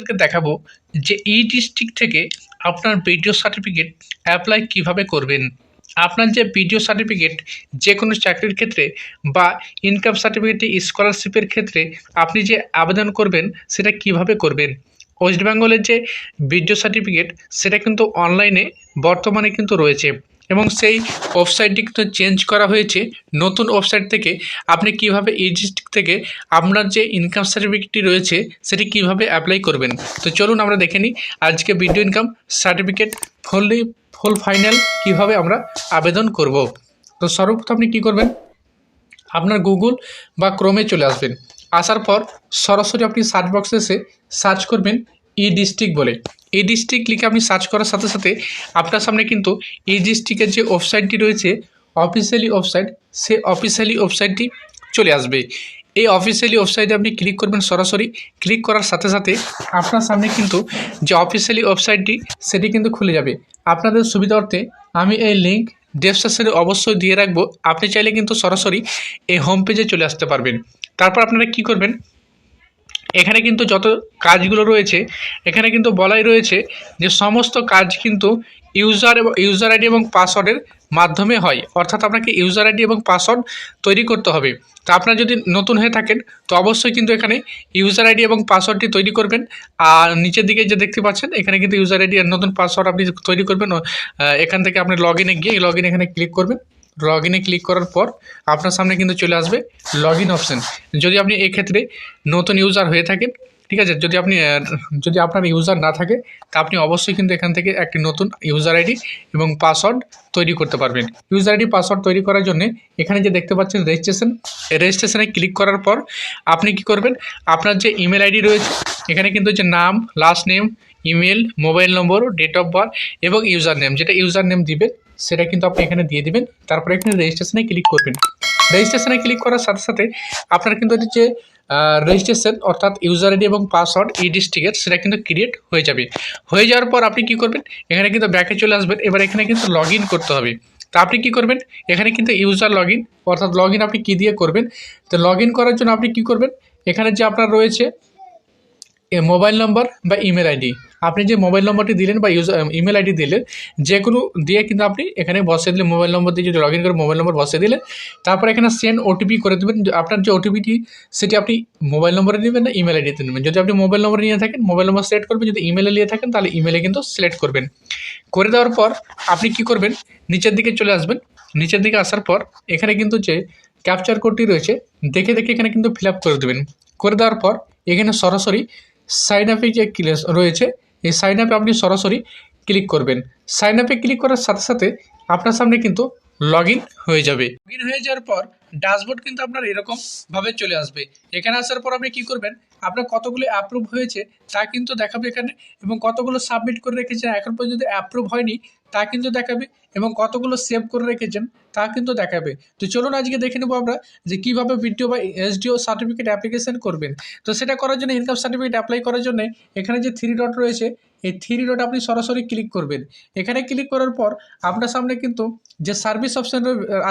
আপনাদেরকে দেখাবো যে এই ডিস্ট্রিক্ট থেকে আপনার বিডিও সার্টিফিকেট অ্যাপ্লাই কীভাবে করবেন। আপনার যে বিডিও সার্টিফিকেট যে কোনো চাকরির ক্ষেত্রে বা ইনকাম সার্টিফিকেট স্কলারশিপের ক্ষেত্রে আপনি যে আবেদন করবেন, সেটা কীভাবে করবেন? ওয়েস্ট বেঙ্গলের যে বিডিও সার্টিফিকেট সেটা কিন্তু অনলাইনে বর্তমানে কিন্তু রয়েছে। এবং সেই ওয়েবসাইটটি কিন্তু চেঞ্জ করা হয়েছে। নতুন ওয়েবসাইট থেকে আপনি কীভাবে এই ডিস্ট্রিক্ট থেকে আপনার যে ইনকাম সার্টিফিকেটটি রয়েছে, সেটি কীভাবে অ্যাপ্লাই করবেন? তো চলুন আমরা দেখে নিই। আজকে video income certificate fully full final কীভাবে আমরা আবেদন করব? তো সর্বপ্রথম আপনি কী করবেন? আপনার গুগল বা ক্রোমে চলে আসবেন। আসার পর সরাসরি আপনি সার্চ বক্সে এসে সার্চ করবেন ই ডিস্ট্রিক্ট বলে। এই ডিস্ট্রিক্ট লিখে আপনি সার্চ করার সাথে সাথে আপনার সামনে কিন্তু এই ডিস্ট্রিক্টের যে ওয়েবসাইটটি রয়েছে অফিসিয়ালি ওয়েবসাইট সে অফিসিয়ালি ওয়েবসাইটটি চলে আসবে। এই অফিসিয়ালি ওয়েবসাইটে আপনি ক্লিক করবেন সরাসরি। ক্লিক করার সাথে সাথে আপনার সামনে কিন্তু যে অফিসিয়ালি ওয়েবসাইটটি সেটি কিন্তু খুলে যাবে। আপনাদের সুবিধার্থে আমি এই লিঙ্ক ডেসক্রিপশনে অবশ্যই দিয়ে রাখব। আপনি চাইলে কিন্তু সরাসরি এই হোম পেজে চলে আসতে পারবেন। তারপর আপনারা কি করবেন? এখানে কিন্তু যত কাজগুলো রয়েছে, এখানে কিন্তু বলাই রয়েছে যে সমস্ত কাজ কিন্তু ইউজার এবং ইউজার আইডি এবং পাসওয়ার্ডের মাধ্যমে হয়। অর্থাৎ আপনাকে ইউজার আইডি এবং পাসওয়ার্ড তৈরি করতে হবে। তো আপনারা যদি নতুন হয়ে থাকেন, তো অবশ্যই কিন্তু এখানে ইউজার আইডি এবং পাসওয়ার্ডটি তৈরি করবেন। আর নিচের দিকে যে দেখতে পাচ্ছেন, এখানে কিন্তু ইউজার আইডি আর নতুন পাসওয়ার্ড আপনি তৈরি করবেন। এখান থেকে আপনি লগ ইনে গিয়ে লগ ইন এখানে ক্লিক করবেন। লগ ইনে ক্লিক করার পর আপনার সামনে কিন্তু চলে আসবে লগ ইন অপশান যদি আপনি এক্ষেত্রে নতুন ইউজার হয়ে থাকেন, ঠিক আছে? যদি আপনি, যদি আপনার ইউজার না থাকে, তা আপনি অবশ্যই কিন্তু এখান থেকে একটি নতুন ইউজার আইডি এবং পাসওয়ার্ড তৈরি করতে পারবেন। ইউজার আইডি পাসওয়ার্ড তৈরি করার জন্য এখানে যে দেখতে পাচ্ছেন রেজিস্ট্রেশন রেজিস্ট্রেশনে ক্লিক করার পর আপনি কি করবেন? আপনার যে ইমেল আইডি রয়েছে, এখানে কিন্তু যে নাম last name email mobile number date of birth এবং ইউজার নেম যেটা ইউজার নেম দিবেন সেটা কিন্তু আপনি এখানে দিয়ে দিবেন। তারপরে এখানে রেজিস্ট্রেশনে ক্লিক করবেন। রেজিস্ট্রেশনে ক্লিক করার সাথে সাথে আপনার কিন্তু এটি যে রেজিস্ট্রেশন অর্থাৎ ইউজার আইডি এবং পাসওয়ার্ড এই ডিস্ট্রিক্টের সেটা কিন্তু ক্রিয়েট হয়ে যাবে। হয়ে যাওয়ার পর আপনি কি করবেন? এখানে কিন্তু ব্যাকে চলে আসবেন। এবার এখানে কিন্তু লগ করতে হবে। তা আপনি কী করবেন? এখানে কিন্তু ইউজার লগ অর্থাৎ লগ আপনি কী দিয়ে করবেন? তো লগ করার জন্য আপনি কি করবেন? এখানে যে আপনার রয়েছে মোবাইল নম্বর বা ইমেল আইডি আপনি যে মোবাইল নম্বরটি দিলেন বা ইউজার ইমেল আইডি দিলেন, যে কোনো দিয়ে কিন্তু আপনি এখানে বসিয়ে দিলেন মোবাইল নম্বর দিয়ে যদি লগ ইন করে মোবাইল নম্বর বসিয়ে দিলেন, তারপর এখানে সেন্ড ওটিপি করে দেবেন। আপনার যে ওটিপিটি সেটি আপনি মোবাইল নম্বরে নেবেন না ইমেল আইডিতে নেবেন। যদি আপনি মোবাইল নম্বর নিয়ে থাকেন মোবাইল নম্বর সিলেক্ট করবেন, যদি ইমেলে নিয়ে থাকেন, তাহলে ইমেলে কিন্তু সিলেক্ট করবেন। করে দেওয়ার পর আপনি কি করবেন? নিচের দিকে চলে আসবেন। নিচের দিকে আসার পর এখানে কিন্তু যে ক্যাপচার কোডটি রয়েছে, দেখে দেখে এখানে কিন্তু ফিল আপ করে দেবেন। করে দেওয়ার পর এখানে সরাসরি সাইন আপে যে ক্লিক রয়েছে এই সাইন আপে আপনি সরাসরি ক্লিক করবেন। সাইন আপে ক্লিক করার সাথে সাথে আপনার সামনে কিন্তু লগ হয়ে যাবে। লগ হয়ে যাওয়ার পর ড্যাশবোর্ড কিন্তু আপনার এরকম ভাবে চলে আসবে। এখানে আসার পর আপনি কি করবেন? আপনার কতগুলো অ্যাপ্রুভ হয়েছে তা কিন্তু দেখাবে এখানে এবং কতগুলো সাবমিট করে রেখেছেন এখন পর্যন্ত অ্যাপ্রুভ হয়নি তা কিন্তু দেখাবে এবং কতগুলো সেভ করে রেখেছেন তা কিন্তু দেখাবে। তো চলুন আজকে দেখে নেব আমরা যে কীভাবে ভিডিও বা এসডিও সার্টিফিকেট অ্যাপ্লিকেশন করবেন। তো সেটা করার জন্য ইনকাম সার্টিফিকেট অ্যাপ্লাই করার জন্য এখানে যে থ্রি ডট রয়েছে, এই থ্রি ডট আপনি সরাসরি ক্লিক করবেন। এখানে ক্লিক করার পর আপনার সামনে কিন্তু যে সার্ভিস অপশান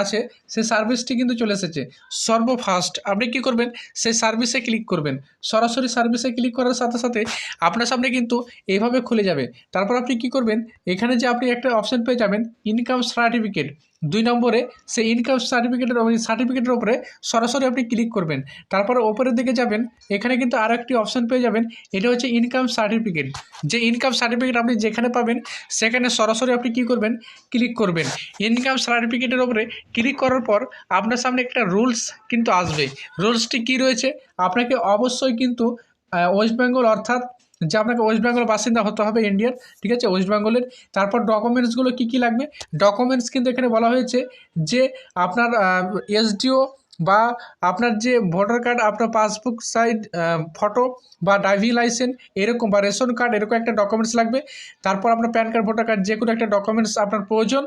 আছে, সেই সার্ভিসটি কিন্তু চলে এসেছে। সর্বফার্স্ট আপনি কি করবেন? সেই সার্ভিসে ক্লিক করবেন। সরাসরি সার্ভিসে ক্লিক করার সাথে সাথে আপনার সামনে কিন্তু এইভাবে খুলে যাবে। তারপর আপনি কি করবেন? এখানে যে আপনি একটা অপশান পেয়ে যাবেন ইনকাম সার্টিফিকেট দুই নম্বরে সেই ইনকাম সার্টিফিকেটের সার্টিফিকেটের ওপরে সরাসরি আপনি ক্লিক করবেন। তারপরে ওপরের দিকে যাবেন, এখানে কিন্তু আরও একটি অপশান পেয়ে যাবেন, এটা হচ্ছে ইনকাম সার্টিফিকেট যে ইনকাম সার্টিফিকেট আপনি যেখানে পাবেন, সেখানে সরাসরি আপনি কি করবেন? ক্লিক করবেন। ইনকাম সার্টিফিকেটের ওপরে ক্লিক করার পর আপনার সামনে একটা রুলস কিন্তু আসবে। রুলসটি কি রয়েছে? আপনাকে অবশ্যই কিন্তু ওয়েস্ট বেঙ্গল অর্থাৎ যে আপনাকে ওয়েস্ট বেঙ্গল বাসিন্দা হতে হবে ইন্ডিয়ার ঠিক আছে? ওয়েস্ট বেঙ্গলের তারপর ডকুমেন্টসগুলো কী কী লাগবে? ডকুমেন্টস কিন্তু এখানে বলা হয়েছে যে আপনার এসডিও বা আপনার যে ভোটার কার্ড আপনার পাসবুক সাইড ফটো বা ড্রাইভিং লাইসেন্স এরকম বা রেশন কার্ড এরকম একটা ডকুমেন্টস লাগবে। তারপর আপনার প্যান কার্ড ভোটার কার্ড যে কোনো একটা ডকুমেন্টস আপনার প্রয়োজন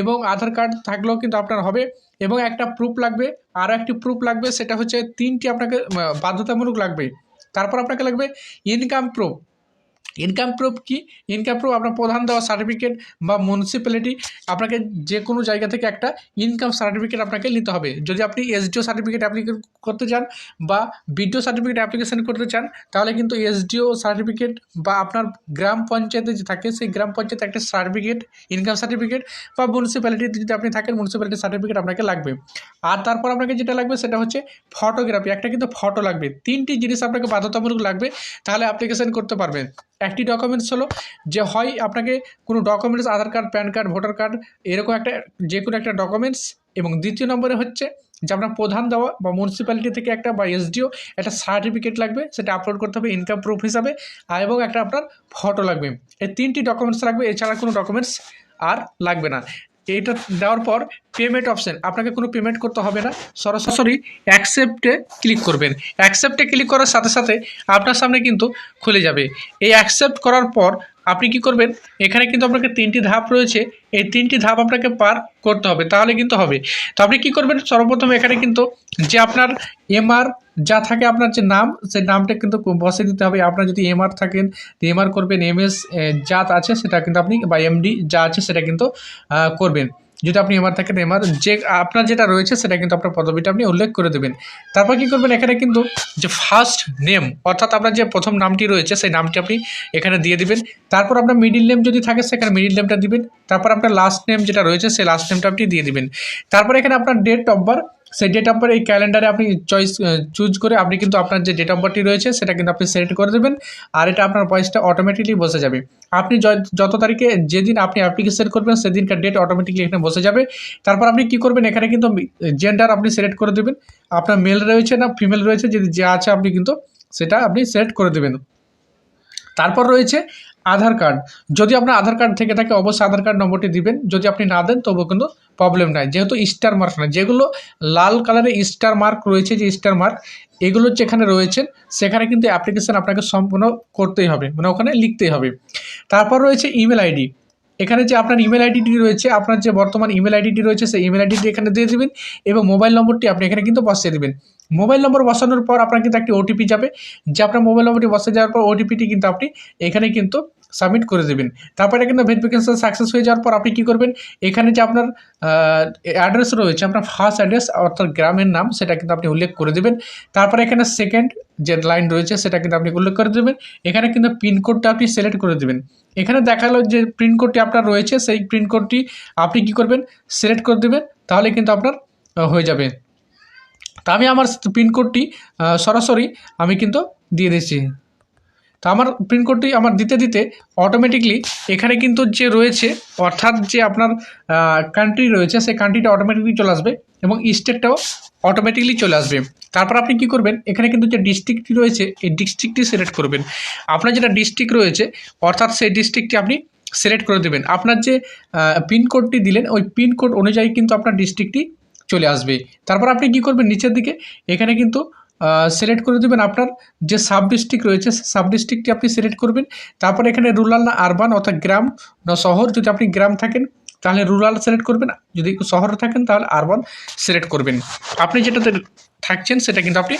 এবং আধার কার্ড থাকলেও কিন্তু আপনার হবে এবং একটা প্রুফ লাগবে। আরও একটি প্রুফ লাগবে, সেটা হচ্ছে তিনটি আপনাকে বাধ্যতামূলক লাগবে। তারপর আপনাকে লাগবে ইনকাম প্রুফ ইনকাম প্রুফ কি? ইনকাম প্রুফ আপনার প্রধান দেওয়া সার্টিফিকেট বা মিউনিসিপ্যালিটি আপনাকে যে কোনো জায়গা থেকে একটা ইনকাম সার্টিফিকেট আপনাকে নিতে হবে। যদি আপনি এসডিও সার্টিফিকেট অ্যাপ্লিকেট করতে চান বা বিডিও সার্টিফিকেট অ্যাপ্লিকেশন করতে চান, তাহলে কিন্তু এসডিও সার্টিফিকেট বা আপনার গ্রাম পঞ্চায়েতে যে থাকে, সেই গ্রাম পঞ্চায়েতে একটা সার্টিফিকেট ইনকাম সার্টিফিকেট বা মিউনিসিপ্যালিটিতে যদি আপনি থাকেন মিউনিসিপ্যালিটি সার্টিফিকেট আপনাকে লাগবে। আর তারপর আপনাকে যেটা লাগবে, সেটা হচ্ছে ফটোগ্রাফি একটা কিন্তু ফটো লাগবে। তিনটি জিনিস আপনাকে বাধ্যতামূলক লাগবে, তাহলে অ্যাপ্লিকেশন করতে পারবেন। একটি ডকুমেন্টস হলো যে হয় আপনাকে কোনো documents Aadhaar card PAN card voter card এরকম একটা, যে কোনো একটা ডকুমেন্টস এবং দ্বিতীয় নম্বরে হচ্ছে যে আপনার প্রধান দেওয়া বা মিউনিসিপ্যালিটি থেকে একটা বা এসডিও একটা সার্টিফিকেট লাগবে, সেটা আপলোড করতে হবে ইনকাম প্রুফ হিসাবে, আর এবং একটা আপনার ফটো লাগবে। এই তিনটি ডকুমেন্টস লাগবে, এছাড়া কোনো ডকুমেন্টস আর লাগবে না। এইটা দেওয়ার পর পেমেন্ট অপশান আপনাকে কোনো পেমেন্ট করতে হবে না। সরাসরি অ্যাকসেপ্টে ক্লিক করবেন। অ্যাকসেপ্টে ক্লিক করার সাথে সাথে আপনার সামনে কিন্তু খুলে যাবে। এই অ্যাকসেপ্ট করার পর আপনি কি করবেন? এখানে কিন্তু আপনাকে তিনটি ধাপ রয়েছে। এই তিনটি ধাপ আপনাকে পার করতে হবে। তাহলে কিন্তু হবে। তো আপনি কী করবেন? সর্বপ্রথম এখানে কিন্তু যে আপনার এমআর যা থাকে আপনার যে নাম, সেই নামটা কিন্তু বসে দিতে হবে। আপনার যদি এমআর থাকেন এমআর করবেন। এম এস যা আছে, সেটা কিন্তু আপনি, বা এমডি যা আছে, সেটা কিন্তু করবেন। যদি আপনি এমআর থাকেন এমআর যে আপনার যেটা রয়েছে সেটা কিন্তু আপনার পদবিটা আপনি উল্লেখ করে দেবেন। তারপর কী করবেন, এখানে কিন্তু যে ফার্স্ট নেম অর্থাৎ আপনার যে প্রথম নামটি রয়েছে, সেই নামটি আপনি এখানে দিয়ে দিবেন। তারপর আপনার মিডিল নেম যদি থাকে, সেখানে মিডিল নেমটা দিবেন। তারপর আপনার লাস্ট নেম যেটা রয়েছে, সেই লাস্ট নেমটা আপনি দিয়ে দিবেন। তারপর এখানে আপনার ডেট অফ বার্থ সেই ডেট অফ এই ক্যালেন্ডারে আপনি চয়েস চুজ করে আপনি কিন্তু আপনার যে ডেট অফ বার্থটি রয়েছে সেটা কিন্তু আপনি সিলেক্ট করে দেবেন আর এটা আপনার বয়সটা অটোমেটিকলি বসে যাবে। আপনি যত তারিখে যেদিন আপনি অ্যাপ্লিকেশন করবেন সেদিনকার ডেট অটোমেটিকলি এখানে বসে যাবে। তারপর আপনি কি করবেন? এখানে কিন্তু জেন্ডার আপনি সিলেক্ট করে দেবেন। আপনার মেল রয়েছে না ফিমেল রয়েছে যদি যা আছে আপনি কিন্তু সেটা আপনি সিলেক্ট করে দেবেন। তারপর রয়েছে আধার কার্ড যদি আপনার আধার কার্ড থেকে থাকে, অবশ্যই আধার কার্ড নম্বরটি দিবেন। যদি আপনি না দেন, তবুও কিন্তু প্রবলেম নাই। যেহেতু স্টার মার্ক না যেগুলো লাল কালারের স্টার মার্ক রয়েছে, যে স্টার মার্ক এগুলো যেখানে রয়েছে। সেখানে কিন্তু অ্যাপ্লিকেশন আপনাকে সম্পূর্ণ করতেই হবে মানে ওখানে লিখতেই হবে। তারপর রয়েছে ইমেল আইডি এখানে যে আপনার ইমেল আইডিটি রয়েছে, আপনার যে বর্তমান ইমেল আইডিটি রয়েছে, সেই ইমেল আইডিটি এখানে দিয়ে দেবেন এবং মোবাইল নম্বরটি আপনি এখানে কিন্তু বসিয়ে দেবেন। মোবাইল নম্বর বসানোর পর আপনার কিন্তু একটি ওটিপি যাবে। যে আপনার মোবাইল নম্বরটি বসে যাওয়ার পর ওটিপিটি কিন্তু আপনি এখানে কিন্তু সাবমিট করে দেবেন। তারপরে কিন্তু ভেরিফিকেশন সাকসেস হয়ে যাওয়ার পর আপনি কী করবেন? এখানে যে আপনার অ্যাড্রেস রয়েছে, আপনার ফার্স্ট অ্যাড্রেস অর্থাৎ গ্রামের নাম, সেটা কিন্তু আপনি উল্লেখ করে দেবেন। তারপরে এখানে সেকেন্ড যে লাইন রয়েছে, সেটা কিন্তু আপনি উল্লেখ করে দেবেন। এখানে কিন্তু পিনকোডটা আপনি সিলেক্ট করে দেবেন। এখানে দেখাল যে প্রিন্ট কোডটি আপনার রয়েছে, সেই প্রিন্ট কোডটি আপনি কি করবেন? সিলেক্ট করে দেবেন, তাহলে কিন্তু আপনার হয়ে যাবে। তা আমি আমার পিনকোডটি সরাসরি আমি কিন্তু দিয়ে দিচ্ছি। তা আমার পিনকোডটি আমার দিতে দিতে অটোমেটিকলি এখানে কিন্তু যে রয়েছে, অর্থাৎ যে আপনার কান্ট্রি রয়েছে, সেই কান্ট্রিটা অটোমেটিকলি চলে আসবে এবং স্টেটটাও অটোমেটিকলি চলে আসবে। তারপর আপনি কি করবেন? এখানে কিন্তু যে ডিস্ট্রিক্টটি রয়েছে, এই ডিস্ট্রিক্টটি সিলেক্ট করবেন। আপনার যেটা ডিস্ট্রিক্ট রয়েছে, অর্থাৎ সেই ডিস্ট্রিক্টটি আপনি সিলেক্ট করে দেবেন। আপনার যে পিনকোডটি দিলেন, ওই পিনকোড অনুযায়ী কিন্তু আপনার ডিস্ট্রিক্টটি চলে আসবে। তারপর আপনি কি করবেন? নিচের দিকে, এখানে কিন্তু সিলেক্ট করে দেবেন আপনার যে সাব ডিস্ট্রিক্ট রয়েছে সাব ডিস্ট্রিক্টটি আপনি সিলেক্ট করবেন। তারপর এখানে রুরাল না আরবান অর্থাৎ গ্রাম না শহর, যদি আপনি গ্রাম থাকেন, তাহলে রুরাল সিলেক্ট করবেন। যদি শহরে থাকেন, তাহলে আরবান সিলেক্ট করবেন। আপনি যেটাতে থাকছেন, সেটা কিন্তু আপনি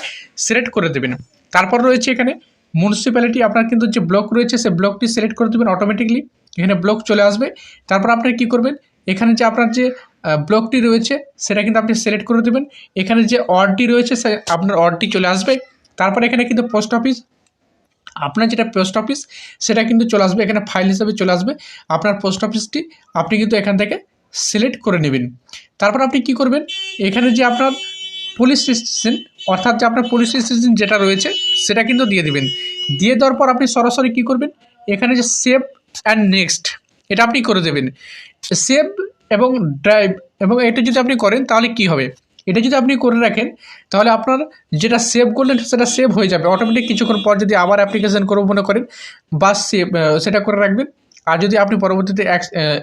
সিলেক্ট করে দেবেন। তারপর রয়েছে এখানে মিউনিসিপ্যালিটি আপনার কিন্তু যে ব্লক রয়েছে, সেই ব্লকটি সিলেক্ট করে দেবেন অটোমেটিকলি এখানে ব্লক চলে আসবে। তারপর আপনি কি করবেন? এখানে যে আপনার যে ব্লকটি রয়েছে, সেটা কিন্তু আপনি সিলেক্ট করে দেবেন। এখানে যে অর্ডটি রয়েছে, সে আপনার অর্ডটি চলে আসবে। তারপর এখানে কিন্তু পোস্ট অফিস আপনার যেটা পোস্ট অফিস সেটা কিন্তু চলে আসবে। এখানে ফাইল হিসাবে চলে আসবে আপনার পোস্ট অফিসটি আপনি কিন্তু এখান থেকে সিলেক্ট করে নেবেন। তারপর আপনি কি করবেন? এখানে যে আপনার পুলিশ স্টেশন অর্থাৎ যে আপনার পুলিশ স্টেশন যেটা রয়েছে, সেটা কিন্তু দিয়ে দিবেন। দিয়ে দেওয়ার পর আপনি সরাসরি কি করবেন? এখানে যে সেভ অ্যান্ড নেক্সট এটা আপনি করে দেবেন। সেভ এবং ড্রাইভ এবং এটা যদি আপনি করেন, তাহলে কি হবে? এটা যদি আপনি করে রাখেন, তাহলে আপনার যেটা সেভ করলেন, সেটা সেভ হয়ে যাবে। অটোমেটিক কিছুক্ষণ পর যদি আবার অ্যাপ্লিকেশন করব মনে করেন বা সেভ সেটা করে রাখবেন। আর যদি আপনি পরবর্তীতে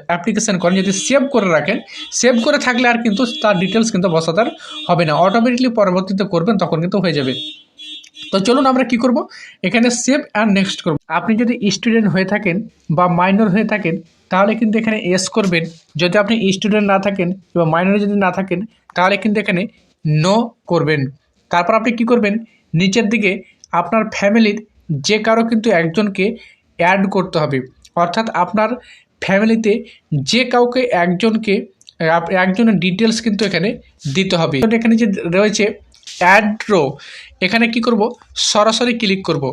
অ্যাপ্লিকেশন করেন, যদি সেভ করে রাখেন সেভ করে থাকলে আর কিন্তু তার ডিটেলস কিন্তু বসাতে আর হবে না। অটোমেটিকলি পরবর্তীতে করবেন, তখন কিন্তু হয়ে যাবে। তো চলুন আমরা কি করব? এখানে সেভ অ্যান্ড নেক্সট করব। আপনি যদি স্টুডেন্ট হয়ে থাকেন বা মাইনর হয়ে থাকেন তাহলে কিন্তু এখানে এস করবেন যদি আপনি স্টুডেন্ট না থাকেন বা মাইনর যদি না থাকেন, তাহলে কিন্তু এখানে নো করবেন। তারপর আপনি কি করবেন? নিচের দিকে আপনার ফ্যামিলির যে কারও কিন্তু একজনকে অ্যাড করতে হবে। অর্থাৎ আপনার ফ্যামিলিতে যে কাউকে একজনকে একজনের ডিটেলস কিন্তু এখানে দিতে হবে। এখানে যে রয়েছে অ্যাড রো এখানে কি করব? সরাসরি ক্লিক করব।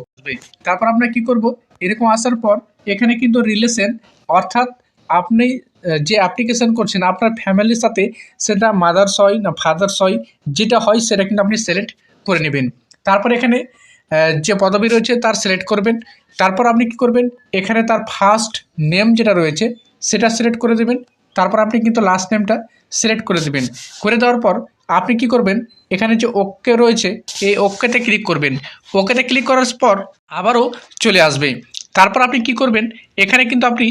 তারপর আমরা কি করব? এরকম আসার পর এখানে কিন্তু রিলেশন অর্থাৎ আপনি যে অ্যাপ্লিকেশন করছেন, আপনার ফ্যামিলির সাথে সেটা মাদার্স হয় না ফাদার্স হয়, যেটা হয় সেটা কিন্তু আপনি সিলেক্ট করে নেবেন। তারপর এখানে যে পদবি রয়েছে তার সিলেক্ট করবেন। তারপর আপনি কি করবেন? এখানে তার ফার্স্ট নেম যেটা রয়েছে, সেটা সিলেক্ট করে দেবেন। তারপর আপনি কিন্তু লাস্ট নেমটা সিলেক্ট করে দেবেন। করে দেওয়ার পর আপনি কি করবেন? এখানে যে ওকে রয়েছে, এই ওকেতে ক্লিক করবেন। ওকেতে ক্লিক করার পর আবারও চলে আসবে। তারপর আপনি কি করবেন? এখানে কিন্তু আপনি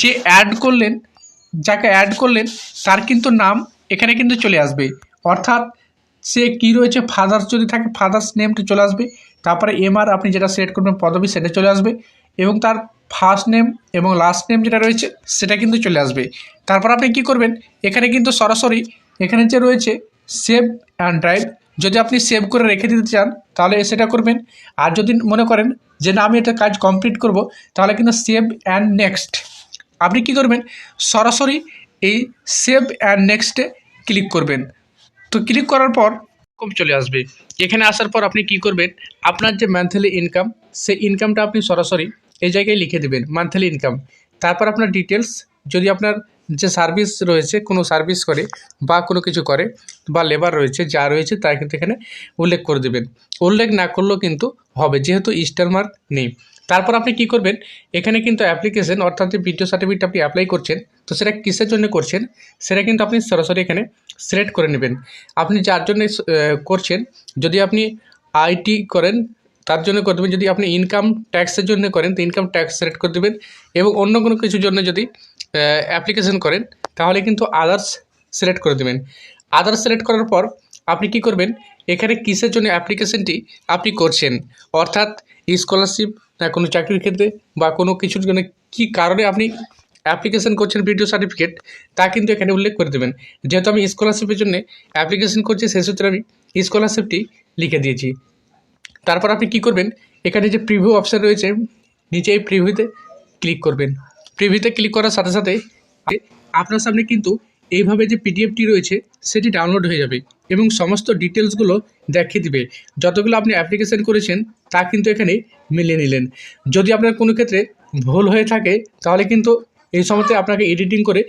যে অ্যাড করলেন, যাকে অ্যাড করলেন, তার কিন্তু নাম এখানে কিন্তু চলে আসবে। অর্থাৎ সে কি রয়েছে? ফাদার্স যদি থাকে ফাদার্স নেমটা চলে আসবে। তারপরে এমআর আপনি যেটা সিলেক্ট করবেন, পদবি সেটা চলে আসবে। এবং তার ফার্স্ট নেম এবং লাস্ট নেম যেটা রয়েছে, সেটা কিন্তু চলে আসবে। তারপর আপনি কি করবেন? এখানে কিন্তু সরাসরি এখানে যে রয়েছে সেভ অ্যান্ড ড্রাইভ যদি আপনি সেভ করে রেখে দিতে চান, তাহলে সেটা করবেন। আর যদি মনে করেন যে না, আমি এটা কাজ কমপ্লিট করব, তাহলে কিন্তু সেভ অ্যান্ড নেক্সট আপনি কি করবেন? সরাসরি এই সেভ অ্যান্ড নেক্সটে ক্লিক করবেন। তো ক্লিক করার পর কম চলে আসবে। এখানে আসার পর আপনি কি করবেন? আপনার যে মান্থলি ইনকাম সেই ইনকামটা আপনি সরাসরি এই জায়গায় লিখে দেবেন মান্থলি ইনকাম তারপর আপনার ডিটেলস যদি আপনার যে সার্ভিস রয়েছে, কোনো সার্ভিস করে বা কোনো কিছু করে বা লেবার রয়েছে, যা রয়েছে তা কিন্তু এখানে উল্লেখ করে দেবেন। উল্লেখ না করলেও কিন্তু হবে, যেহেতু স্টার মার্ক নেই। তারপর আপনি কি করবেন? এখানে কিন্তু অ্যাপ্লিকেশন অর্থাৎ ভিডিও সার্টিফিকেট আপনি অ্যাপ্লাই করছেন, তো সেটা কিসের জন্য করছেন? সেটা কিন্তু আপনি সরাসরি এখানে সিলেক্ট করে নেবেন। আপনি যার জন্য করছেন, যদি আপনি আইটি করেন তার জন্য করে দেবেন যদি আপনি ইনকাম ট্যাক্সের জন্য করেন, তো ইনকাম ট্যাক্স সিলেক্ট করে দেবেন এবং অন্য কোনো কিছুর জন্য যদি অ্যাপ্লিকেশন করেন, তাহলে কিন্তু আদার্স সিলেক্ট করে দেবেন। আদার্স সিলেক্ট করার পর আপনি কি করবেন? এখানে কিসের জন্য অ্যাপ্লিকেশনটি আপনি করছেন? অর্থাৎ স্কলারশিপ না, কোনো চাকরির ক্ষেত্রে বা কোনো কিছুর জন্য কী কারণে আপনি অ্যাপ্লিকেশন করছেন ভিডিও সার্টিফিকেট তা কিন্তু এখানে উল্লেখ করে দেবেন। যেহেতু আমি স্কলারশিপের জন্য অ্যাপ্লিকেশন করছি, সেই সূত্রে আমি স্কলারশিপটি লিখে দিয়েছি। তারপর আপনি কি করবেন? এখানে যে প্রিভিউ অপশান রয়েছে, নিচে এই প্রিভিউতে ক্লিক করবেন। প্রিভিউতে ক্লিক করার সাথে সাথে আপনার সামনে কিন্তু এইভাবে যে পিডিএফটি রয়েছে, সেটি ডাউনলোড হয়ে যাবে এবং সমস্ত ডিটেলসগুলো দেখিয়ে দিবে। যতগুলো আপনি অ্যাপ্লিকেশন করেছেন, তা কিন্তু এখানে মিলিয়ে নিলেন। যদি আপনার কোনো ক্ষেত্রে ভুল হয়ে থাকে, তাহলে কিন্তু এই সময়তে আপনাকে এডিটিং করে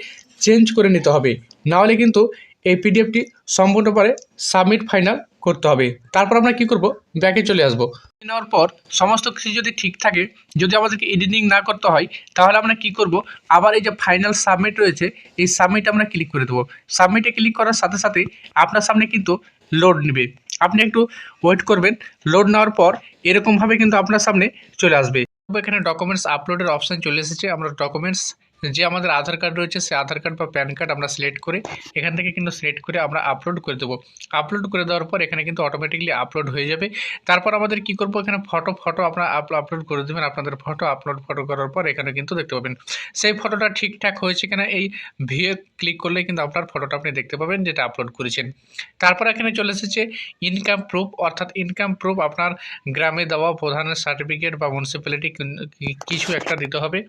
চেঞ্জ করে নিতে হবে। নাহলে কিন্তু এই পিডিএফটি সম্পূর্ণভাবে সাবমিট ফাইনাল করতে হবে। তারপর আমরা কি করব? ব্যাকে চলে আসব। নেওয়ার পর সমস্ত কিছু যদি ঠিক থাকে, যদি আমাদেরকে এডিটিং না করতে হয়, তাহলে আমরা কি করব? আবার এই যে ফাইনাল সাবমিট রয়েছে, এই সাবমিট আমরা ক্লিক করে দেবো। সাবমিটে ক্লিক করার সাথে সাথে আপনার সামনে কিন্তু লোড নেবে। আপনি একটু ওয়েট করবেন। লোড নেওয়ার পর এরকমভাবে কিন্তু আপনার সামনে চলে আসবে। এখানে ডকুমেন্টস আপলোডের অপশান চলে এসেছে। আমরা ডকুমেন্টস যে আমাদের আধার কার্ড রয়েছে সেই আধার কার্ড বা প্যান কার্ড আমরা সিলেক্ট করে এখান থেকে কিন্তু সিলেক্ট করে আমরা আপলোড করে দেবো। আপলোড করে দেওয়ার পর এখানে কিন্তু অটোমেটিকলি আপলোড হয়ে যাবে। তারপর আমাদের কি করব? এখানে ফটো ফটো আপনারা আপলোড করে দেবেন। আপনাদের ফটো আপলোড ফটো করার পর এখানে কিন্তু দেখতে পাবেন। সেই ফটোটা ঠিকঠাক হয়েছে কিনা এই ভিএ ক্লিক করলে কিন্তু আপনার ফটোটা আপনি দেখতে পাবেন যেটা আপলোড করেছেন। তারপর এখানে চলে এসেছে ইনকাম প্রুফ অর্থাৎ ইনকাম প্রুফ আপনার গ্রামে দেওয়া প্রধানের সার্টিফিকেট বা মিউনিসিপ্যালিটি কিছু একটা দিতে হবে।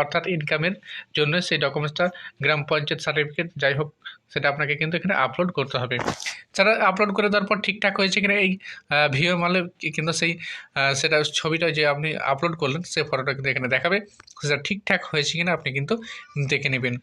অর্থাৎ ইনকামের জন্য সেই ডকুমেন্টসটা গ্রাম পঞ্চায়েত সার্টিফিকেট যাই হোক, সেটা আপনাকে কিন্তু এখানে আপলোড করতে হবে। যারা আপলোড করে দেওয়ার পর ঠিকঠাক হয়েছে কিনা এই ভিও মালে কিন্তু সেই সেটা ছবিটা যে আপনি আপলোড করলেন সেই ফটোটা কিন্তু এখানে দেখাবে। সেটা ঠিকঠাক হয়েছে কিনা আপনি কিন্তু দেখে নেবেন।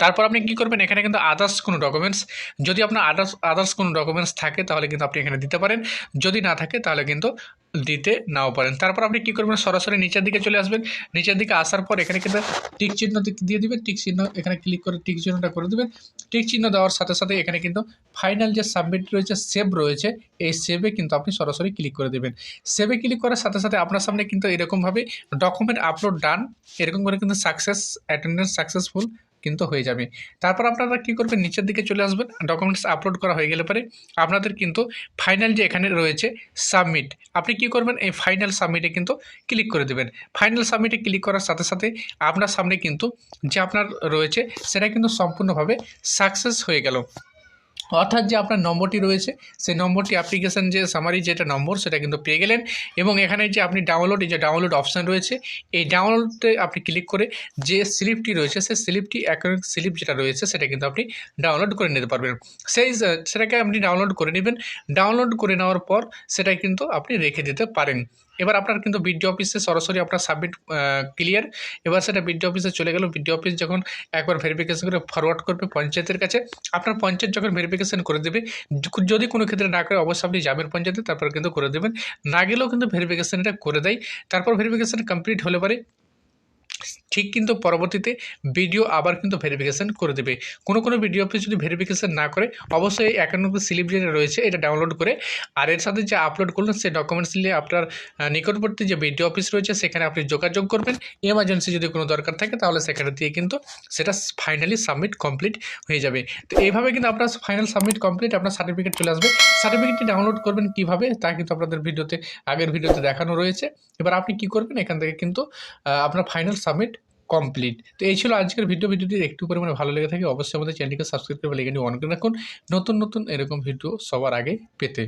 তারপর আপনি কি করবেন? এখানে কিন্তু আদার্স কোনো ডকুমেন্টস যদি আপনার আদার্স আদার্স কোনো ডকুমেন্টস থাকে, তাহলে কিন্তু আপনি এখানে দিতে পারেন। যদি না থাকে, তাহলে কিন্তু দিতে নাও পারেন। তারপর আপনি কি করবেন? সরাসরি নিচের দিকে চলে আসবেন। নিচের দিকে আসার পর এখানে কিন্তু টিক চিহ্ন দিয়ে দিবেন। টিক চিহ্ন এখানে ক্লিক করে টিক চিহ্নটা করে দেবেন। টিক চিহ্ন দেওয়ার সাথে সাথে এখানে কিন্তু ফাইনাল যে সাবমিট রয়েছে সেভ রয়েছে, এই সেভে কিন্তু আপনি সরাসরি ক্লিক করে দেবেন। সেভে ক্লিক করার সাথে সাথে আপনার সামনে কিন্তু এরকমভাবে ডকুমেন্ট আপলোড ডান এরকম করে কিন্তু সাকসেস অ্যাটেন্ডেন্স সাকসেসফুল কিন্তু হয়ে যাবে। তারপর আপনারা কী করবেন? নিচের দিকে চলে আসবেন। ডকুমেন্টস আপলোড করা হয়ে গেলে পরে আপনাদের কিন্তু ফাইনাল যে এখানে রয়েছে সাবমিট আপনি কি করবেন? এই ফাইনাল সাবমিটে কিন্তু ক্লিক করে দেবেন। ফাইনাল সাবমিটে ক্লিক করার সাথে সাথে আপনার সামনে কিন্তু যে আপনার রয়েছে, সেটা কিন্তু সম্পূর্ণভাবে সাকসেস হয়ে গেল। অর্থাৎ যে আপনার নম্বরটি রয়েছে, সেই নম্বরটি অ্যাপ্লিকেশান যে সামারি যেটা নম্বর, সেটা কিন্তু পেয়ে গেলেন। এবং এখানে যে আপনি ডাউনলোড এই যে ডাউনলোড অপশান রয়েছে, এই ডাউনলোডে আপনি ক্লিক করে যে স্লিপটি রয়েছে, সেই স্লিপটি অ্যাকাউন্ট স্লিপ যেটা রয়েছে, সেটা কিন্তু আপনি ডাউনলোড করে নিতে পারবেন। সেই, সেটাকে আপনি ডাউনলোড করে নেবেন। ডাউনলোড করে নেওয়ার পর সেটা কিন্তু আপনি রেখে দিতে পারেন। এবার আপনার কিন্তু বিডিও অফিসে সরাসরি আপনার সাবমিট ক্লিয়ার এবার সেটা বিডিও অফিসে চলে গেল। বিডিও অফিস যখন একবার ভেরিফিকেশন করে ফরওয়ার্ড করবে পঞ্চায়েতের কাছে, আপনার পঞ্চায়েত যখন ভেরিফিকেশন করে দেবে যদি কোনো ক্ষেত্রে না করে, অবশ্যই আপনি জামের পঞ্চায়েতে তারপর কিন্তু করে দেবেন। না গেলেও কিন্তু ভেরিফিকেশনটা করে দেয়। তারপর ভেরিফিকেশন কমপ্লিট হলে পরে ঠিক কিন্তু পরবর্তীতে ভিডিও আবার কিন্তু ভেরিফিকেশান করে দেবে। কোনো কোনো ভিডিও অফিস যদি ভেরিফিকেশান না করে, অবশ্যই একানব্বই স্লিপ যেটা রয়েছে, এটা ডাউনলোড করে, আর এর সাথে যে আপলোড করলেন, সেই ডকুমেন্টস নিয়ে আপনার নিকটবর্তী যে ভিডিও অফিস রয়েছে, সেখানে আপনি যোগাযোগ করবেন। এমার্জেন্সি যদি কোনো দরকার থাকে, তাহলে সেখানে দিয়ে কিন্তু সেটা ফাইনালি সাবমিট কমপ্লিট হয়ে যাবে। তো এইভাবে কিন্তু আপনার ফাইনাল সাবমিট কমপ্লিট আপনার সার্টিফিকেট চলে আসবে। সার্টিফিকেটটি ডাউনলোড করবেন কীভাবে, তা কিন্তু আপনাদের ভিডিওতে আগের ভিডিওতে দেখানো রয়েছে। এবার আপনি কি করবেন, এখান থেকে কিন্তু আপনার ফাইনাল সাবমিট কমপ্লিট তো এই ছিল আজকের ভিডিও। ভিডিওটি একটু পরিমাণে ভালো লেগে থাকে, অবশ্যই আমাদের চ্যানেলটিকে সাবস্ক্রাইব করে লেগে নিয়ে অন করে রাখুন। নতুন নতুন এরকম ভিডিও সবার আগে পেতে।